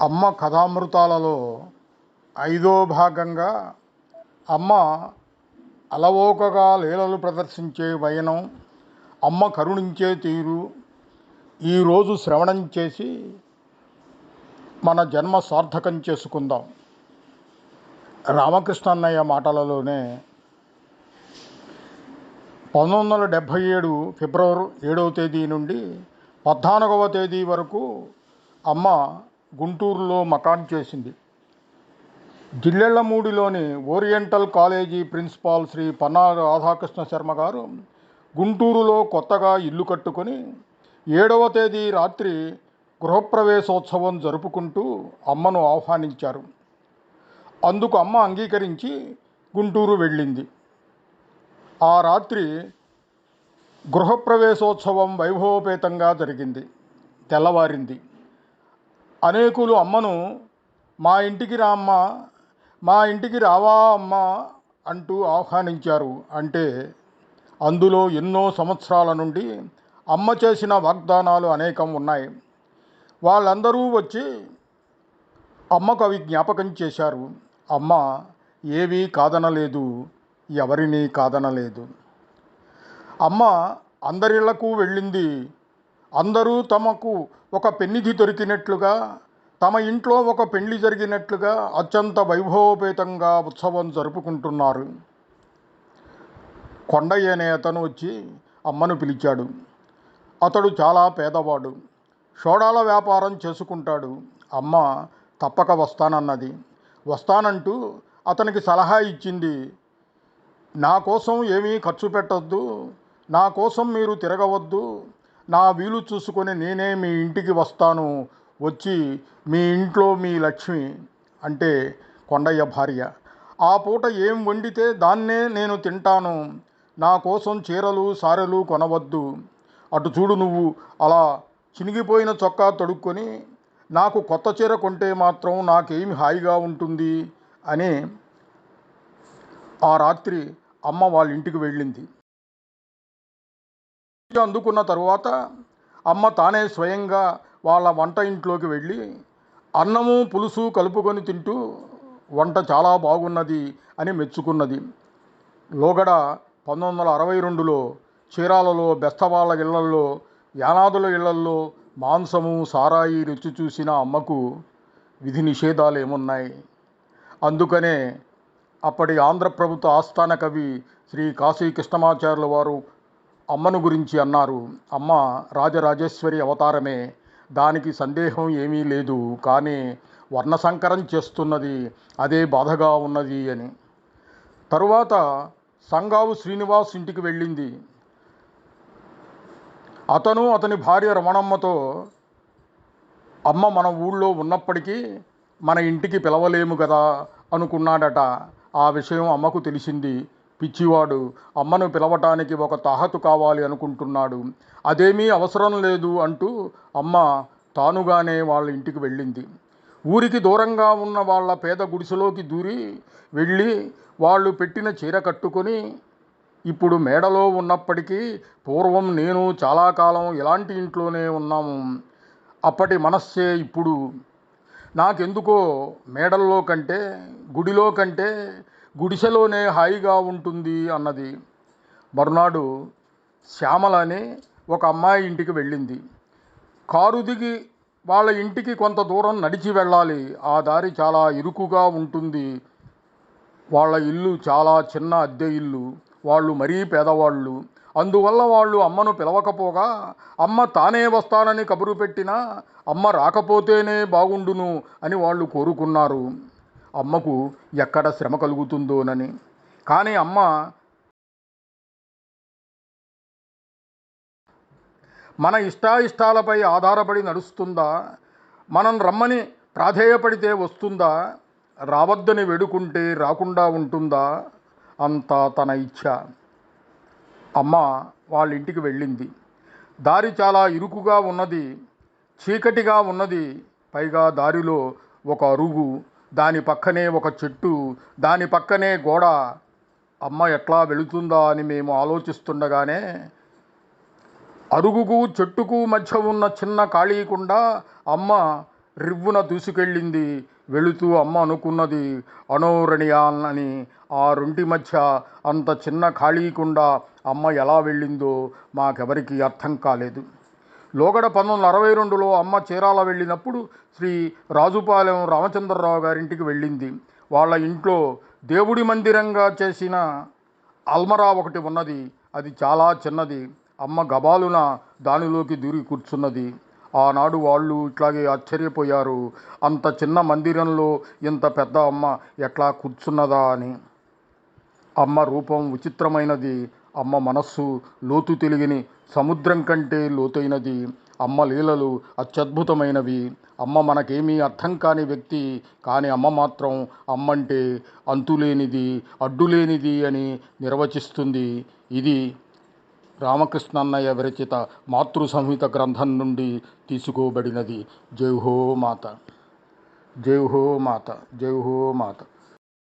అమ్మ కథామృతాలలో ఐదో భాగంగా అమ్మ అలవోకగా లీలలు ప్రదర్శించే వైనం అమ్మ కరుణించే తీరు ఈరోజు శ్రవణం చేసి మన జన్మ సార్థకం చేసుకుందాం. రామకృష్ణ అన్నయ్య మాటలలోనే పంతొమ్మిది వందల డెబ్భై ఏడు ఫిబ్రవరి ఏడవ తేదీ నుండి పద్నాలుగవ తేదీ వరకు అమ్మ గుంటూరులో మకాన్ చేసింది. జిల్లెళ్ళమూడిలోని oriental college principal Shri Panna Radhakrishna Sharma గారు గుంటూరులో కొత్తగా ఇల్లు కట్టుకొని ఏడవ తేదీ రాత్రి గృహప్రవేశోత్సవం జరుపుకుంటూ అమ్మను ఆహ్వానించారు. అందుకు అమ్మ అంగీకరించి గుంటూరు వెళ్ళింది. ఆ రాత్రి గృహప్రవేశోత్సవం వైభవోపేతంగా జరిగింది. తెల్లవారింది. అనేకులు అమ్మను మా ఇంటికి రామ్మ మా ఇంటికి రావా అమ్మ అంటూ ఆహ్వానించారు. అంటే అందులో ఎన్నో సంవత్సరాల నుండి అమ్మ చేసిన వాగ్దానాలు అనేకం ఉన్నాయి. వాళ్ళందరూ వచ్చి అమ్మకు అవి జ్ఞాపకం చేశారు. అమ్మ ఏవీ కాదనలేదు ఎవరినీ కాదనలేదు. అమ్మ అందరిళ్ళకు వెళ్ళింది అందరూ తమకు ఒక పెన్నిధి దొరికినట్లుగా తమ ఇంట్లో ఒక పెళ్ళి జరిగినట్లుగా అత్యంత వైభవోపేతంగా ఉత్సవం జరుపుకుంటున్నారు. కొండయ్య అనే అతను వచ్చి అమ్మను పిలిచాడు. అతడు చాలా పేదవాడు. షోడాల వ్యాపారం చేసుకుంటాడు. అమ్మ తప్పక వస్తానన్నది. వస్తానంటూ అతనికి సలహా ఇచ్చింది. నా కోసం ఏమీ ఖర్చు పెట్టద్దు. నా కోసం మీరు తిరగవద్దు. నా వీలు చూసుకొని నేనే మీ ఇంటికి వస్తాను వచ్చి మీ ఇంట్లో మీ లక్ష్మి అంటే కొండయ్య భార్య. ఆ పూట ఏం వండితే దాన్నే నేను తింటాను. నా కోసం చీరలు సారెలు కొనవద్దు. అటు చూడు నువ్వు అలా చినిగిపోయిన చొక్కా తొడుక్కొని నాకు కొత్త చీర కొంటే మాత్రం నాకేమి హాయిగా ఉంటుంది అని ఆ రాత్రి అమ్మ వాళ్ళ ఇంటికి వెళ్ళింది. అందుకున్న తరువాత అమ్మ తానే స్వయంగా వాళ్ళ వంట ఇంట్లోకి వెళ్ళి అన్నము పులుసు కలుపుకొని తింటూ వంట చాలా బాగున్నది అని మెచ్చుకున్నది. లోగడ పంతొమ్మిది వందల అరవై రెండులో చీరాలలో బెస్తవాళ్ళ ఇళ్ళల్లో యానాదుల ఇళ్ళల్లో మాంసము సారాయి రుచి చూసిన అమ్మకు విధి నిషేధాలు ఏమున్నాయి అందుకనే అప్పటి ఆంధ్ర ప్రభుత్వ ఆస్థాన కవి శ్రీ కాశీ కృష్ణమాచార్యుల వారు అమ్మను గురించి అన్నారు. అమ్మ రాజరాజేశ్వరి అవతారమే. దానికి సందేహం ఏమీ లేదు. కానీ వర్ణసంకరం చేస్తున్నది అదే బాధగా ఉన్నది అని. తరువాత సంగావు శ్రీనివాస్ ఇంటికి వెళ్ళింది. అతను అతని భార్య రమణమ్మతో అమ్మ మన ఊళ్ళో ఉన్నప్పటికీ మన ఇంటికి పిలవలేము కదా అనుకున్నాడట. ఆ విషయం అమ్మకు తెలిసింది. పిచ్చివాడు అమ్మను పిలవటానికి ఒక తాహతు కావాలి అనుకుంటున్నాడు. అదేమీ అవసరం లేదు అంటూ అమ్మ తానుగానే వాళ్ళ ఇంటికి వెళ్ళింది. ఊరికి దూరంగా ఉన్న వాళ్ళ పేద గుడిసెలోకి దూరి వెళ్ళి వాళ్ళు పెట్టిన చీర కట్టుకొని ఇప్పుడు మేడలో ఉన్నప్పటికీ పూర్వం నేను చాలా కాలం ఇలాంటి ఇంట్లోనే ఉన్నాము. అప్పటి మనస్సే ఇప్పుడు. నాకెందుకో మేడల్లో కంటే గుడిలో కంటే గుడిసెలోనే హాయిగా ఉంటుంది అన్నది. మరునాడు శ్యామల అని ఒక అమ్మాయి ఇంటికి వెళ్ళింది. కారు దిగి వాళ్ళ ఇంటికి కొంత దూరం నడిచి వెళ్ళాలి. ఆ దారి చాలా ఇరుకుగా ఉంటుంది. వాళ్ళ ఇల్లు చాలా చిన్న అద్దె ఇల్లు. వాళ్ళు మరీ పేదవాళ్ళు. అందువల్ల వాళ్ళు అమ్మను పిలవకపోగా అమ్మ తానే వస్తానని కబురు పెట్టినా అమ్మ రాకపోతేనే బాగుండును అని వాళ్ళు కోరుకున్నారు. అమ్మకు ఎక్కడ శ్రమ కలుగుతుందోనని. కానీ అమ్మ మన ఇష్టాయిష్టాలపై ఆధారపడి నడుస్తుందా? మనం రమ్మని ప్రాధేయపడితే వస్తుందా? రావద్దని వేడుకుంటే రాకుండా ఉంటుందా? అంతా తన ఇచ్ఛ. అమ్మ వాళ్ళ ఇంటికి వెళ్ళింది. దారి చాలా ఇరుకుగా ఉన్నది చీకటిగా ఉన్నది పైగా దారిలో ఒక అరుగు దాని పక్కనే ఒక చెట్టు దాని పక్కనే గోడ. అమ్మ ఎట్లా వెళుతుందా అని మేము ఆలోచిస్తుండగానే అరుగుకు చెట్టుకు మధ్య ఉన్న చిన్న ఖాళీకుండా అమ్మ రివ్వున దూసుకెళ్ళింది. వెళుతూ అమ్మ అనుకున్నది అనోరణియాన్ అని ఆ రెంటి మధ్య అంత చిన్న ఖాళీకుండా అమ్మ ఎలా వెళ్ళిందో మాకెవరికి అర్థం కాలేదు. లోగడ పంతొమ్మిది వందల అరవై రెండులో అమ్మ చీరాల వెళ్ళినప్పుడు శ్రీ రాజుపాలెం రామచంద్రరావు గారింటికి వెళ్ళింది. వాళ్ళ ఇంట్లో దేవుడి మందిరంగా చేసిన అల్మరా ఒకటి ఉన్నది. అది చాలా చిన్నది. అమ్మ గబాలున దానిలోకి దూరి కూర్చున్నది. ఆనాడు వాళ్ళు ఇట్లాగే ఆశ్చర్యపోయారు. అంత చిన్న మందిరంలో ఇంత పెద్ద అమ్మ ఎట్లా కూర్చున్నదా అని. అమ్మ రూపం విచిత్రమైనది. అమ్మ మనస్సు లోతు తెలియని సముద్రం కంటే లోతైనది. అమ్మ లీలలు అత్యద్భుతమైనవి. అమ్మ మనకేమీ అర్థం కాని వ్యక్తి కానీ అమ్మ మాత్రం అమ్మంటే అంతులేనిది అడ్డులేనిది అని నిర్వచిస్తుంది. ఇది రామకృష్ణన్నయ్య విరచిత మాతృ సంహిత గ్రంథం నుండి తీసుకోబడినది. జై హో మాత. జై హో మాత. జై హో మాత.